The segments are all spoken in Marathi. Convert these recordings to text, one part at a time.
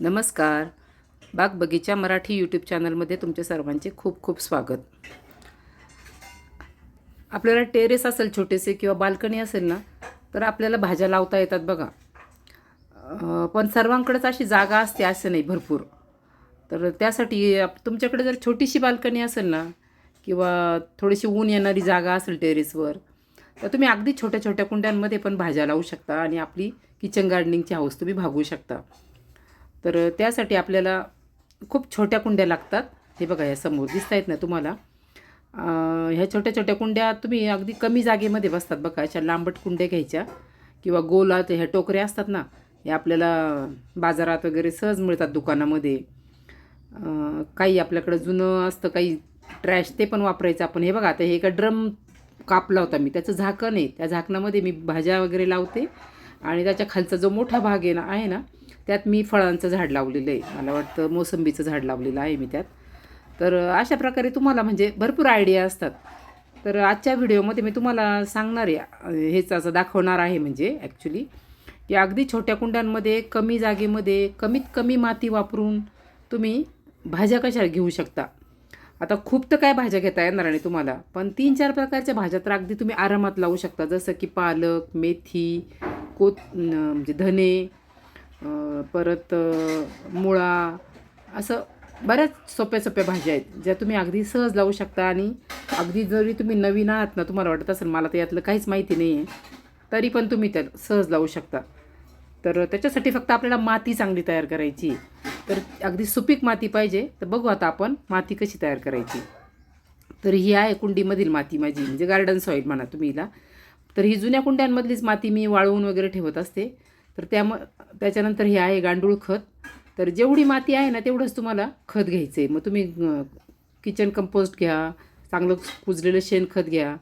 नमस्कार. बाग बगीचा मराठी यूट्यूब चॅनलमध्ये तुमच्या सर्वांचे खूप खूप स्वागत. आपल्याला टेरेस असेल छोटेसे किंवा बाल्कनी असेल ना तर आपल्याला भाज्या लावता येतात बघा. पण सर्वांकडेच अशी जागा असते असं नाही भरपूर. तर त्यासाठी आप- तुमच्याकडे जर छोटीशी बाल्कनी असेल ना किंवा थोडीशी ऊन येणारी जागा असेल टेरेसवर तर तुम्ही अगदी छोट्या छोट्या कुंड्यांमध्ये पण भाज्या लावू शकता आणि आपली किचन गार्डनिंगची हाऊस तुम्ही भागवू शकता. तर त्यासाठी आपल्याला खूप छोट्या कुंड्या लागतात. हे बघा या समोर दिसत आहेत ना तुम्हाला. ह्या छोट्या छोट्या कुंड्या तुम्ही अगदी कमी जागेमध्ये बसतात बघा अशा लांबट कुंड्या घ्यायच्या किंवा गोलात ह्या टोकऱ्या असतात ना हे आपल्याला बाजारात वगैरे सहज मिळतात दुकानामध्ये. काही आपल्याकडं जुनं असतं काही ट्रॅश ते पण वापरायचं आपण. हे बघा आता हे एका ड्रम कापला होता मी. त्याचं झाकण आहे. त्या झाकणामध्ये मी भाज्या वगैरे लावते आणि त्याच्या खालचा जो मोठा भाग आहे ना आहे ना त्यात मी फळांचं झाड लावलेलं आहे. मला वाटतं मोसंबीचं झाड लावलेलं आहे मी त्यात. तर अशा प्रकारे तुम्हाला म्हणजे भरपूर आयडिया असतात. तर आजच्या व्हिडिओमध्ये मी तुम्हाला सांगणार आहे. हेच असं दाखवणार आहे म्हणजे ॲक्च्युली की अगदी छोट्या कुंड्यांमध्ये कमी जागेमध्ये कमीत कमी माती वापरून तुम्ही भाज्या कशा घेऊ शकता. आता खूप तर काय भाज्या घेता येणार नाही तुम्हाला पण तीन चार प्रकारच्या भाज्या तर अगदी तुम्ही आरामात लावू शकता. जसं की पालक मेथी कोत न- म्हणजे धने परत मुळा असं बऱ्याच सोप्या सोप्या भाज्या आहेत ज्या तुम्ही अगदी सहज लावू शकता आणि अगदी जरी तुम्ही नवीन आहात ना तुम्हाला वाटत असेल मला तर यातलं काहीच माहिती नाही आहे तरी पण तुम्ही त्या सहज लावू शकता. तर त्याच्यासाठी फक्त आपल्याला माती चांगली तयार करायची तर अगदी सुपीक माती पाहिजे तर बघू आता आपण माती कशी तयार करायची. तर ही आहे कुंडीमधील माती माझी म्हणजे गार्डन सॉईल म्हणा तुम्ही हिला. तर ही जुन्या कुंड्यांमधलीच माती मी वाळवून वगैरे ठेवत असते. तर त्याम त्याच्यानंतर हे आहे गांडूळ खत. तर जेवढी माती आहे ना तेवढंच तुम्हाला खत घ्यायचं आहे मग तुम्ही किचन कंपोस्ट घ्या चांगलं कुजलेलं शेणखत घ्या.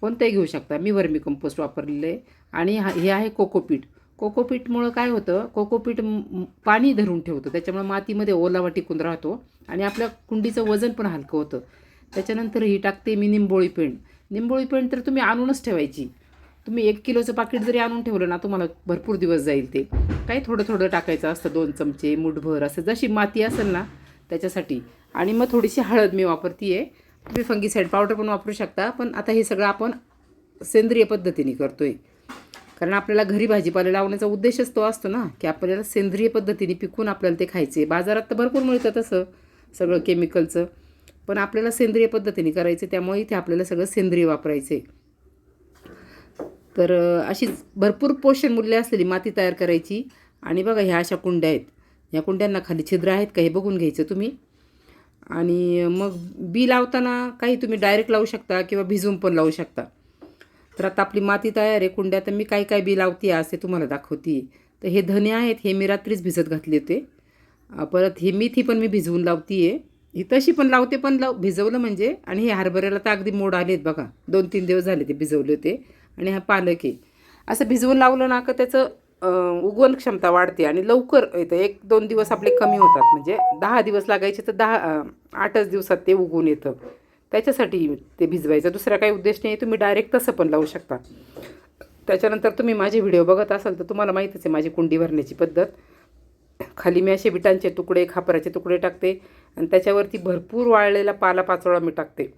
कोणतंही घेऊ शकता. मी वर्मी कंपोस्ट वापरलेलं आहे. आणि हा हे आहे कोकोपीट कोकोपीटमुळं काय होतं? कोकोपीट पाणी धरून ठेवतं. त्याच्यामुळे मातीमध्ये ओलावा टिकून राहतो आणि आपल्या कुंडीचं वजन पण हलकं होतं. त्याच्यानंतर ही टाकते मी निंबोळी पेंड. निंबोळी पेंड तर तुम्ही आणूनच ठेवायची. तुम्ही एक किलोचं पाकिट जरी आणून ठेवलं ना तुम्हाला भरपूर दिवस जाईल ते. काही थोडं थोडं टाकायचं असतं दोन चमचे मुठभर असं जशी माती असेल ना त्याच्यासाठी. आणि मग थोडीशी हळद मी वापरते आहे तुम्ही फंगीसाईड पावडर पण वापरू शकता पण आता हे सगळं आपण सेंद्रिय पद्धतीने करतो आहे कारण आपल्याला घरी भाजीपाला लावण्याचा उद्देशच तो असतो ना की आपल्याला सेंद्रिय पद्धतीने पिकून आपल्याला ते खायचे. बाजारात तर भरपूर मिळतं तसं सगळं केमिकलचं पण आपल्याला सेंद्रिय पद्धतीने करायचं त्यामुळे इथे आपल्याला सगळं सेंद्रिय वापरायचं. आहे तर अशीच भरपूर पोषण मूल्य असलेली माती तयार करायची. आणि बघा ह्या अशा कुंड्या आहेत. ह्या कुंड्यांना खाली छिद्र आहेत का हे बघून घ्यायचं तुम्ही. आणि मग बी लावताना काही तुम्ही डायरेक्ट लावू शकता किंवा भिजवून पण लावू शकता. तर आता आपली माती तयार आहे. कुंड्या तर मी काय काय बी लावते असे तुम्हाला दाखवते तर हे धने आहेत हे मी रात्रीच भिजत घातले होते. परत हे मेथी पण मी भिजवून लावते आहे ही तशी पण लावते पण लाव भिजवलं म्हणजे आणि हे हरभऱ्याला तर अगदी मोड आले आहेत बघा. दोन तीन दिवस झाले ते भिजवले होते. आणि हा पालक आहे असं भिजवून लावलं ना का त्याचं उगवण क्षमता वाढते आणि लवकर येतं. एक दोन दिवस आपले कमी होतात. म्हणजे दहा दिवस लागायचे तर दहा आठच दिवसात ते उगवून येतं. त्याच्यासाठी ते भिजवायचं. दुसरा काही उद्देश नाही. तुम्ही डायरेक्ट तसं पण लावू शकता. त्याच्यानंतर तुम्ही माझे व्हिडिओ बघत असाल तर तुम्हाला माहीतच आहे माझी कुंडी भरण्याची पद्धत. खाली मी असे विटांचे तुकडे खापराचे तुकडे टाकते आणि त्याच्यावरती भरपूर वाळलेला पाला पाचोळा मी टाकते.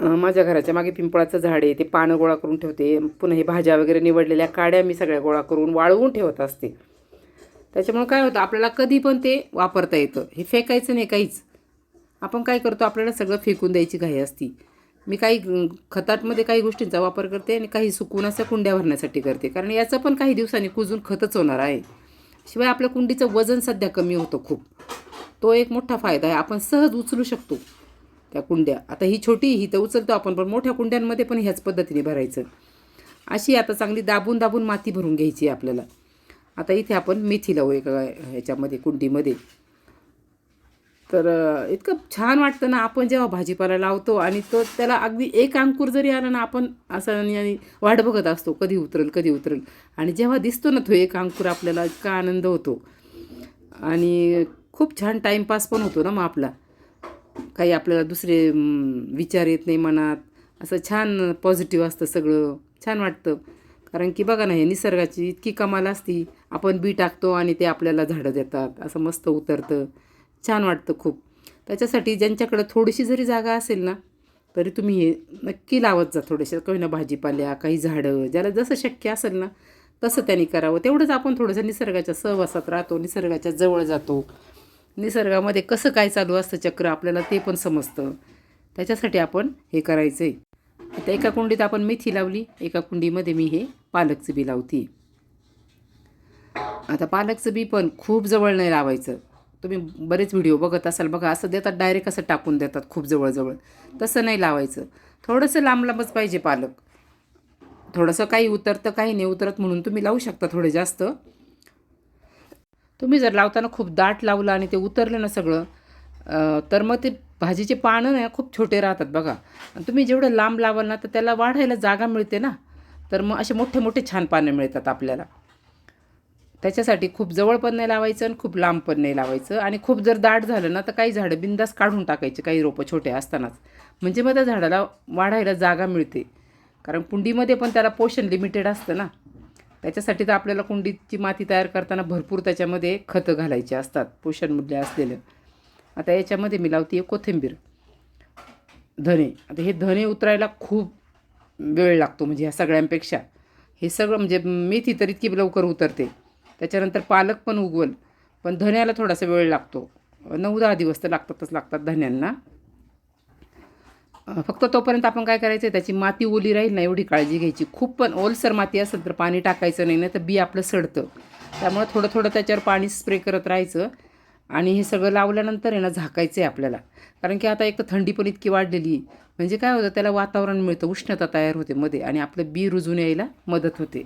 माझ्या घराच्या मागे पिंपळाचं झाड आहे ते पानं गोळा करून ठेवते. पुन्हा हे भाज्या वगैरे निवडलेल्या काड्या मी सगळ्या गोळा करून वाळवून ठेवत असते. त्याच्यामुळं काय होतं आपल्याला कधी पण ते वापरता येतं. हे फेकायचं नाही काहीच. आपण काय करतो आपल्याला सगळं फेकून द्यायची घाई असती. मी काही अं, खताटमध्ये काही गोष्टींचा वापर करते आणि काही सुकून अशा कुंड्या भरण्यासाठी करते. कारण याचं पण काही दिवसांनी कुजून खतच होणार आहे. शिवाय आपल्या कुंडीचं वजन सध्या कमी होतं खूप. तो एक मोठा फायदा आहे. आपण सहज उचलू शकतो. त्या कुंड्या. आता ही छोटी ही तर उचलतो आपण पण मोठ्या कुंड्यांमध्ये पण ह्याच पद्धतीने भरायचं. अशी आता चांगली दाबून दाबून माती भरून घ्यायची आहे आपल्याला. आता इथे आपण मेथी लावू एका ह्याच्यामध्ये कुंडीमध्ये. तर इतकं छान वाटतं ना आपण जेव्हा भाजीपाला लावतो आणि तो त्याला अगदी एक अंकुर जरी आला ना आपण असं आणि- आणि वाट बघत असतो कधी उतरेल कधी उतरेल. आणि जेव्हा दिसतो ना तो एक अंकुर आपल्याला इतका आनंद होतो. आणि खूप छान टाईमपास पण होतो ना मग आपला. काही आपल्याला दुसरे विचार येत नाही मनात. असं छान पॉझिटिव्ह असतं सगळं. छान वाटतं. कारण की बघा ना हे निसर्गाची इतकी कमाल असती. आपण बी टाकतो आणि ते आपल्याला झाडं देतात. असं मस्त उतरतं. छान वाटतं खूप. त्याच्यासाठी ज्यांच्याकडं थोडीशी जरी जागा असेल ना तरी तुम्ही हे नक्की लावत जा थोडेसे. काही ना भाजीपाल्या काही झाडं. ज्याला जसं शक्य असेल ना तसं त्यांनी करावं. तेवढंच आपण थोडंसं निसर्गाच्या सहवासात राहतो निसर्गाच्या जवळ जातो. निसर्गामध्ये कसं काय चालू असतं चक्र आपल्याला ते पण समजतं. त्याच्यासाठी आपण हे करायचं आहे आता एका कुंडीत आपण मेथी लावली एका कुंडीमध्ये मी हे पालकचं बी लावते. आता पालकचं बी पण खूप जवळ नाही लावायचं. तुम्ही बरेच व्हिडिओ बघत असाल बघा असं देतात डायरेक्ट असं टाकून देतात खूप जवळजवळ. तसं नाही लावायचं. थोडंसं लांब लांबच पाहिजे पालक. थोडंसं काही उतरतं काही नाही उतरत म्हणून तुम्ही लावू शकता थोडे जास्त. तुम्ही जर लावताना खूप दाट लावलं आणि ते उतरलं ना सगळं तर मग ते भाजीचे पानं ना खूप छोटे राहतात बघा. आणि तुम्ही जेवढं लांब लावाल ना तर त्याला वाढायला जागा मिळते ना. तर मग असे मोठे मोठे छान पानं मिळतात आपल्याला. त्याच्यासाठी खूप जवळ पण नाही लावायचं आणि खूप लांब पण नाही लावायचं. आणि खूप जर दाट झालं ना तर काही झाडं बिंदास काढून टाकायचे काही रोपं छोटे असतानाच. म्हणजे मग त्या झाडाला वाढायला जागा मिळते. कारण कुंडीमध्ये पण त्याला पोषण लिमिटेड असतं ना. त्याच्यासाठी तर आपल्याला कुंडीची माती तयार करताना भरपूर त्याच्यामध्ये खतं घालायचे असतात पोषण मूल्य असलेलं. आता याच्यामध्ये मी लावते कोथिंबीर धने. आता हे धने उतरायला खूप वेळ लागतो म्हणजे ह्या सगळ्यांपेक्षा. हे सगळं म्हणजे मेथी तर इतकी लवकर उतरते. त्याच्यानंतर पालक पण उगवल पण धन्याला थोडासा वेळ लागतो. नऊ दहा दिवस तर लागतातच लागतात धन्यांना. फक्त तोपर्यंत आपण काय करायचं आहे त्याची माती ओली राहील ना एवढी काळजी घ्यायची. खूप पण ओलसर माती असेल तर पाणी टाकायचं नाही ना तर बी आपलं सडतं. त्यामुळे थोडं थोडं त्याच्यावर पाणी स्प्रे करत राहायचं. आणि हे सगळं लावल्यानंतर आहे ना झाकायचं आहे आपल्याला. कारण की आता एक तर थंडी पण इतकी वाढलेली म्हणजे काय होतं त्याला वातावरण मिळतं उष्णता तयार होते मध्ये आणि आपलं बी रुजून यायला मदत होते.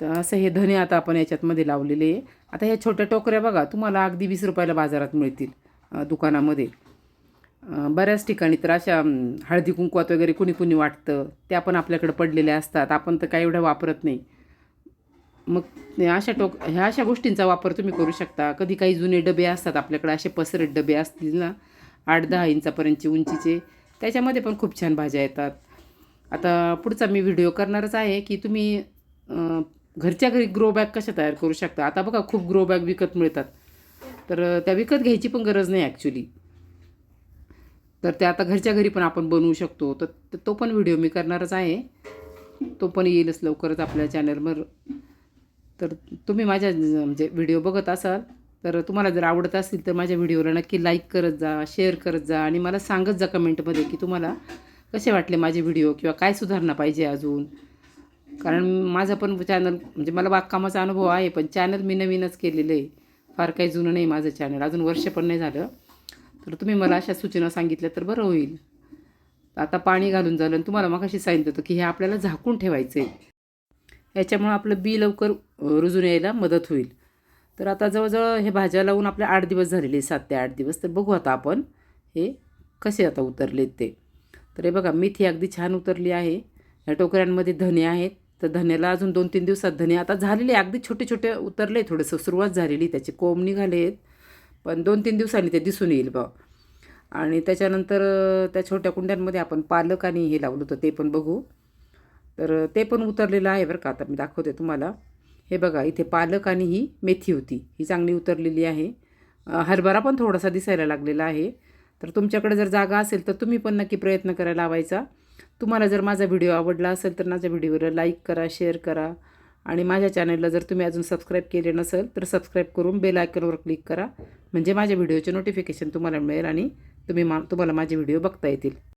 तर असं हे धने आता आपण याच्यातमध्ये लावलेले आहे. आता ह्या छोट्या टोकऱ्या बघा तुम्हाला अगदी वीस रुपयाला बाजारात मिळतील दुकानामध्ये. बऱ्याच ठिकाणी तर अशा हळदी कुंकवात वगैरे कुणी कुणी वाटतं त्या पण आपल्याकडे पडलेल्या असतात. आपण तर काही एवढं वापरत नाही. मग अशा टोक ह्या अशा गोष्टींचा वापर तुम्ही करू शकता. कधी काही जुने डबे असतात आपल्याकडे असे पसरट डबे असतील ना आठ दहा इंचापर्यंतचे उंचीचे त्याच्यामध्ये पण खूप छान भाज्या येतात. आता पुढचा मी व्हिडिओ करणारच आहे की तुम्ही घरच्या घरी ग्रो बॅग कशा तयार करू शकता? आता बघा खूप ग्रो बॅग विकत मिळतात. तर त्या विकत घ्यायची पण गरज नाही ॲक्च्युली तर त्या आता घरच्या घरी पण आपण बनवू शकतो. तर तो पण व्हिडिओ मी करणारच आहे. तो पण येईलच लवकरच आपल्या चॅनलवर. तर तुम्ही माझ्या म्हणजे व्हिडिओ बघत असाल तर तुम्हाला जर आवडत असतील तर माझ्या व्हिडिओला नक्की लाईक करत जा शेअर करत जा आणि मला सांगत जा कमेंटमध्ये की तुम्हाला कसे वाटले माझे व्हिडिओ किंवा काय सुधारणा पाहिजे अजून. कारण माझं पण चॅनल म्हणजे मला बागकामाचा अनुभव आहे पण चॅनल मी नवीनच केलेलं आहे. फार काही जुनं नाही माझं चॅनल अजून वर्ष पण नाही झालं. तर तुम्ही मला अशा सूचना सांगितल्या तर बरं होईल. आता पाणी घालून झालं आणि तुम्हाला मग सांगितलं होतं की हे आपल्याला झाकून ठेवायचं आहे याच्यामुळं आपलं बी लवकर रुजून यायला मदत होईल. तर आता जवळजवळ हे भाज्या लावून आपले आठ दिवस झालेले सात ते आठ दिवस. तर बघू आता आपण हे कसे आता उतरलेत ते. तर हे बघा मेथी अगदी छान उतरली आहे. या टोकऱ्यांमध्ये धने आहेत. तर धन्याला अजून दोन तीन दिवसात धने आता झालेले अगदी छोटे छोटे उतरले थोडंसं सुरुवात झालेली त्याचे कोंब निघाले आहेत. पण दोन तीन दिवसांनी ते दिसून येईल बा. आणि त्याच्यानंतर त्या छोट्या कुंड्यांमध्ये आपण पालक आणि हे लावलं होतं ते पण बघू. तर ते पण उतरलेलं आहे बरं का आता मी दाखवते तुम्हाला. हे बघा इथे पालक आणि ही मेथी होती. ही चांगली उतरलेली आहे. हरभरा पण थोडासा दिसायला लागलेला आहे. तर तुमच्याकडे जर जागा असेल तर तुम्ही पण नक्की प्रयत्न करायला लावायचा. तुम्हाला जर माझा व्हिडिओ आवडला असेल तर माझ्या व्हिडिओला लाईक करा शेअर करा. आणि माझ्या चॅनलला जर तुम्ही अजून सबस्क्राईब केले नसेल तर सबस्क्राईब करून बेल आयकनवर क्लिक करा. म्हणजे माझ्या व्हिडिओचे नोटिफिकेशन तुम्हाला मिळेल आणि तुम्ही मा तुम्हाला माझे व्हिडिओ बघता येतील.